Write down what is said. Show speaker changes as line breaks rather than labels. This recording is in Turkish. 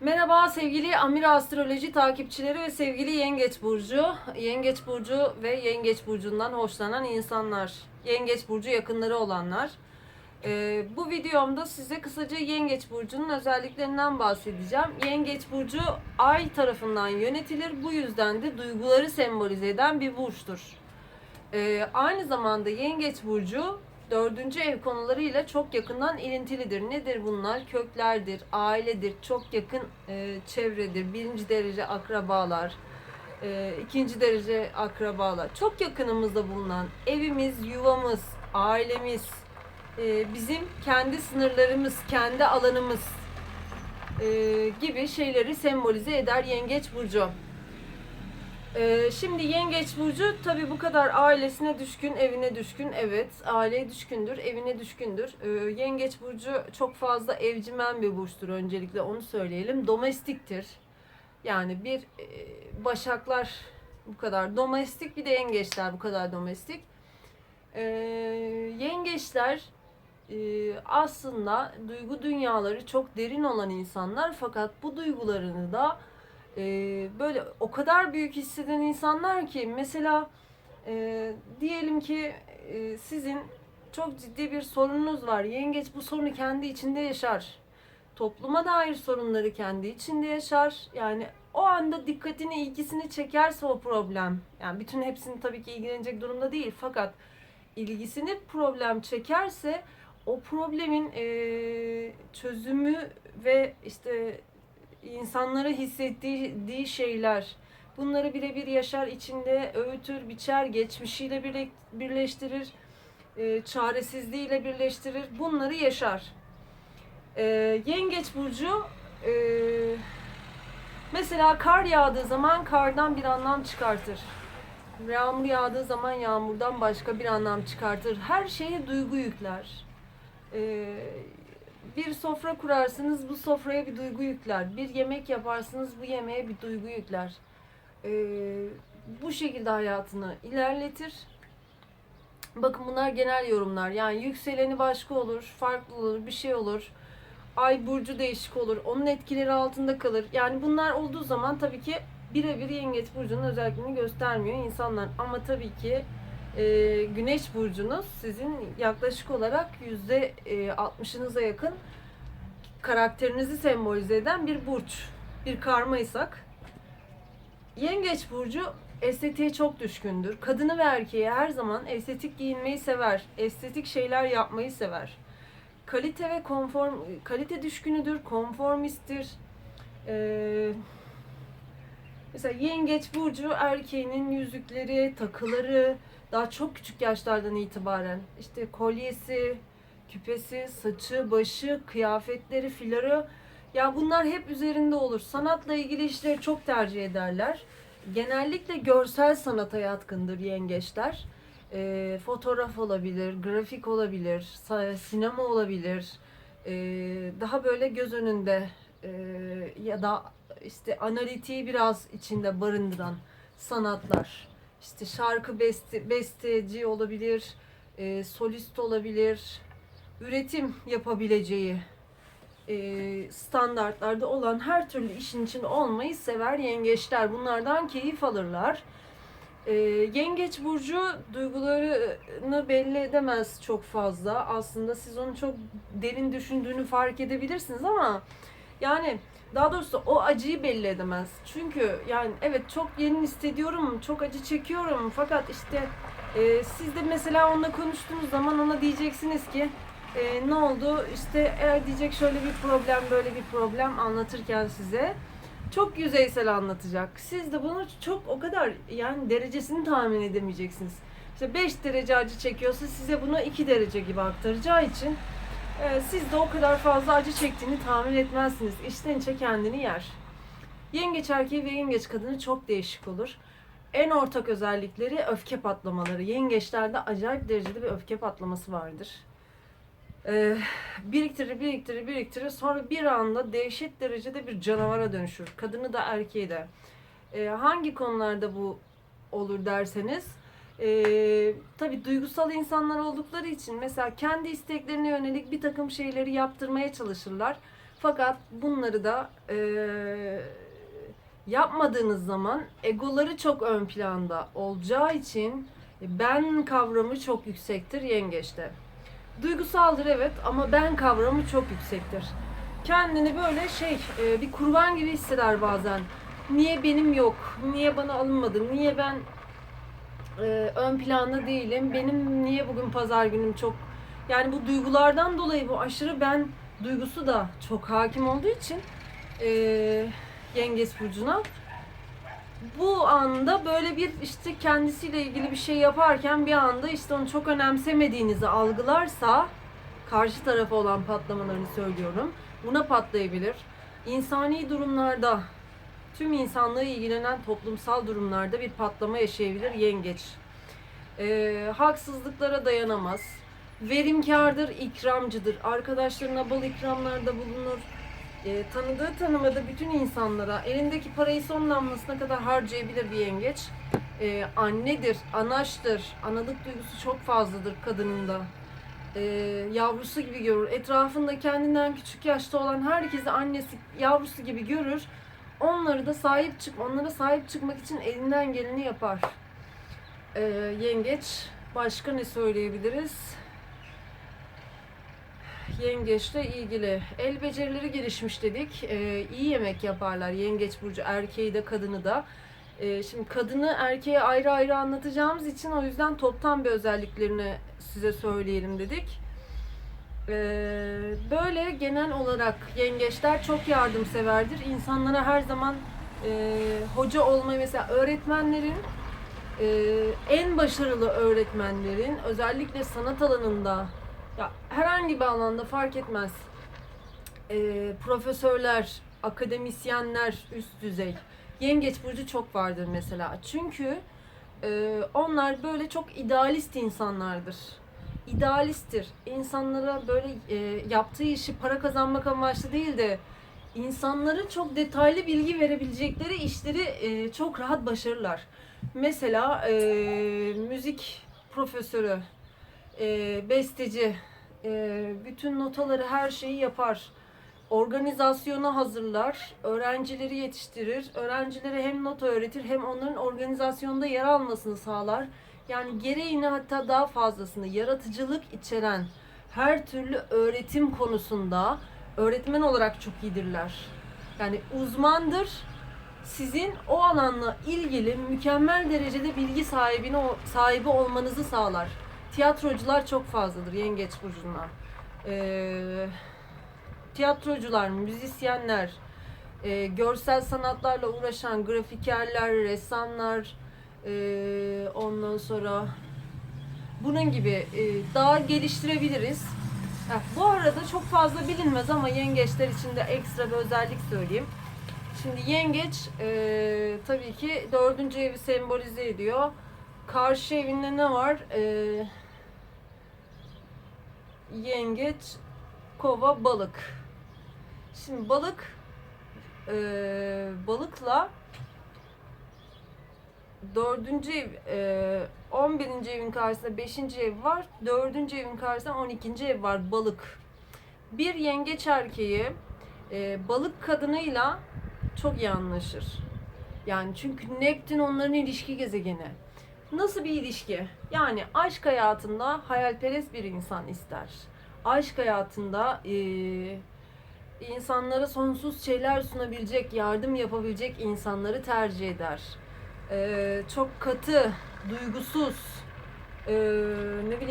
Merhaba sevgili Amir Astroloji takipçileri ve sevgili Yengeç Burcu. Yengeç Burcu ve Yengeç Burcu'ndan hoşlanan insanlar. Yengeç Burcu yakınları olanlar. Ee, bu videomda size kısaca Yengeç Burcu'nun özelliklerinden bahsedeceğim. Yengeç Burcu ay tarafından yönetilir. Bu yüzden de duyguları sembolize eden bir burçtur. Ee, aynı zamanda Yengeç Burcu dördüncü ev konularıyla çok yakından ilintilidir. Nedir bunlar? Köklerdir, ailedir, çok yakın e, çevredir, birinci derece akrabalar, e, ikinci derece akrabalar. Çok yakınımızda bulunan evimiz, yuvamız, ailemiz, e, bizim kendi sınırlarımız, kendi alanımız e, gibi şeyleri sembolize eder Yengeç Burcu. Ee, şimdi Yengeç Burcu tabi bu kadar ailesine düşkün, evine düşkün. Evet, aileye düşkündür, evine düşkündür. Ee, Yengeç Burcu çok fazla evcimen bir burçtur öncelikle onu söyleyelim. Domestiktir. Yani bir e, başaklar bu kadar domestik bir de yengeçler bu kadar domestik. Ee, yengeçler e, aslında duygu dünyaları çok derin olan insanlar fakat bu duygularını da e, böyle o kadar büyük hisseden insanlar ki mesela e, diyelim ki e, sizin çok ciddi bir sorununuz var. Yengeç bu sorunu kendi içinde yaşar. Topluma dair sorunları kendi içinde yaşar. Yani o anda dikkatini, ilgisini çekerse o problem. Yani bütün hepsini tabii ki ilgilenecek durumda değil. Fakat ilgisini problem çekerse o problemin e, çözümü ve işte insanlara hissettiği şeyler bunları birebir yaşar içinde öğütür, biçer, geçmişiyle birle- birleştirir, e, çaresizliğiyle birleştirir. Bunları yaşar. E, Yengeç burcu e, mesela kar yağdığı zaman kardan bir anlam çıkartır. Yağmur yağdığı zaman yağmurdan başka bir anlam çıkartır. Her şeye duygu yükler. Bir sofra kurarsınız bu sofraya bir duygu yükler. Bir yemek yaparsınız bu yemeğe bir duygu yükler. Ee, bu şekilde hayatını ilerletir. Bakın bunlar genel yorumlar. Yani yükseleni başka olur, farklı olur, bir şey olur. Ay burcu değişik olur. Onun etkileri altında kalır. Yani bunlar olduğu zaman tabii ki birebir yengeç burcunun özelliğini göstermiyor insanlar. Ama tabii ki e, güneş burcunuz sizin yaklaşık olarak yüzde e, 60'ınıza yakın karakterinizi sembolize eden bir burç. Bir karmaysak. Yengeç burcu estetiğe çok düşkündür. Kadını ve erkeği her zaman estetik giyinmeyi sever. Estetik şeyler yapmayı sever. Kalite ve konform kalite düşkünüdür, konformisttir. Ee, mesela yengeç burcu erkeğinin yüzükleri, takıları daha çok küçük yaşlardan itibaren işte kolyesi, küpesi, saçı, başı, kıyafetleri, fiları ya bunlar hep üzerinde olur. Sanatla ilgili işleri çok tercih ederler. Genellikle görsel sanata yatkındır yengeçler. Ee, fotoğraf olabilir, grafik olabilir, sinema olabilir. Ee, daha böyle göz önünde e, ya da işte analitiği biraz içinde barındıran sanatlar. İşte şarkı beste, besteci olabilir, e, solist olabilir, üretim yapabileceği e, standartlarda olan her türlü işin içinde olmayı sever yengeçler. Bunlardan keyif alırlar. E, yengeç burcu duygularını belli edemez çok fazla. Aslında siz onu çok derin düşündüğünü fark edebilirsiniz ama yani daha doğrusu o acıyı belli edemez. Çünkü yani evet çok yeni hissediyorum, çok acı çekiyorum fakat işte e, siz de mesela onunla konuştuğunuz zaman ona diyeceksiniz ki e, ne oldu? İşte eğer diyecek şöyle bir problem, böyle bir problem anlatırken size çok yüzeysel anlatacak. Siz de bunu çok o kadar yani derecesini tahmin edemeyeceksiniz. İşte 5 derece acı çekiyorsa size bunu 2 derece gibi aktaracağı için siz de o kadar fazla acı çektiğini tahmin etmezsiniz. İçten içe kendini yer. Yengeç erkeği ve yengeç kadını çok değişik olur. En ortak özellikleri öfke patlamaları. Yengeçlerde acayip derecede bir öfke patlaması vardır. Ee, biriktirir, biriktirir, biriktirir. Sonra bir anda dehşet derecede bir canavara dönüşür. Kadını da erkeği de. Ee, hangi konularda bu olur derseniz, ee, tabii duygusal insanlar oldukları için mesela kendi isteklerine yönelik bir takım şeyleri yaptırmaya çalışırlar. Fakat bunları da eee, yapmadığınız zaman egoları çok ön planda olacağı için ben kavramı çok yüksektir yengeçte. Duygusaldır evet ama ben kavramı çok yüksektir. Kendini böyle şey e, bir kurban gibi hisseder bazen. Niye benim yok? Niye bana alınmadı? Niye ben e, ön planda değilim? Benim niye bugün pazar günüm çok yani bu duygulardan dolayı bu aşırı ben duygusu da çok hakim olduğu için e, Yengeç burcuna bu anda böyle bir işte kendisiyle ilgili bir şey yaparken bir anda işte onu çok önemsemediğinizi algılarsa karşı tarafa olan patlamalarını söylüyorum. Buna patlayabilir. İnsani durumlarda tüm insanlığı ilgilenen toplumsal durumlarda bir patlama yaşayabilir yengeç. Ee, haksızlıklara dayanamaz. Verimkardır, ikramcıdır. Arkadaşlarına bol ikramlarda bulunur. Ee, tanıdığı tanımadığı bütün insanlara elindeki parayı son damlasına kadar harcayabilir bir yengeç. Ee, annedir, anaçtır. Analık duygusu çok fazladır kadınında. Ee, yavrusu gibi görür. Etrafında kendinden küçük yaşta olan herkesi annesi, yavrusu gibi görür. Onları da sahip çık, onlara sahip çıkmak için elinden geleni yapar. Ee, yengeç. Başka ne söyleyebiliriz? Yengeçle ilgili el becerileri gelişmiş dedik. Ee, iyi yemek yaparlar. Yengeç burcu erkeği de kadını da. Ee, şimdi kadını erkeğe ayrı ayrı anlatacağımız için o yüzden toptan bir özelliklerini size söyleyelim dedik. Ee, böyle genel olarak yengeçler çok yardımseverdir. İnsanlara her zaman e, hoca olmayı mesela öğretmenlerin e, en başarılı öğretmenlerin özellikle sanat alanında ya herhangi bir alanda fark etmez. E, profesörler, akademisyenler üst düzey. Yengeç burcu çok vardır mesela. Çünkü e, onlar böyle çok idealist insanlardır. İdealisttir. İnsanlara böyle e, yaptığı işi para kazanmak amaçlı değil de insanlara çok detaylı bilgi verebilecekleri işleri e, çok rahat başarırlar. Mesela e, müzik profesörü, e, besteci, e, bütün notaları her şeyi yapar. Organizasyonu hazırlar, öğrencileri yetiştirir. Öğrencilere hem nota öğretir hem onların organizasyonda yer almasını sağlar. Yani gereğini hatta daha fazlasını yaratıcılık içeren her türlü öğretim konusunda öğretmen olarak çok iyidirler. Yani uzmandır. Sizin o alanla ilgili mükemmel derecede bilgi sahibine sahibi olmanızı sağlar. Tiyatrocular çok fazladır Yengeç burcunda. Ee, tiyatrocular, müzisyenler, e, görsel sanatlarla uğraşan grafikerler, ressamlar, e, ondan sonra bunun gibi e, daha geliştirebiliriz. Heh, bu arada çok fazla bilinmez ama yengeçler için de ekstra bir özellik söyleyeyim. Şimdi yengeç e, tabii ki dördüncü evi sembolize ediyor. Karşı evinde ne var? E, yengeç, kova, balık. Şimdi balık e, balıkla dördüncü ev, e, 11. evin karşısında 5. ev var. Dördüncü evin karşısında 12. ev var balık. Bir yengeç erkeği e, balık kadınıyla çok iyi anlaşır. Yani çünkü Neptün onların ilişki gezegeni. Nasıl bir ilişki? Yani aşk hayatında hayalperest bir insan ister. Aşk hayatında e, insanlara sonsuz şeyler sunabilecek, yardım yapabilecek insanları tercih eder. E, çok katı, duygusuz, e, ne bileyim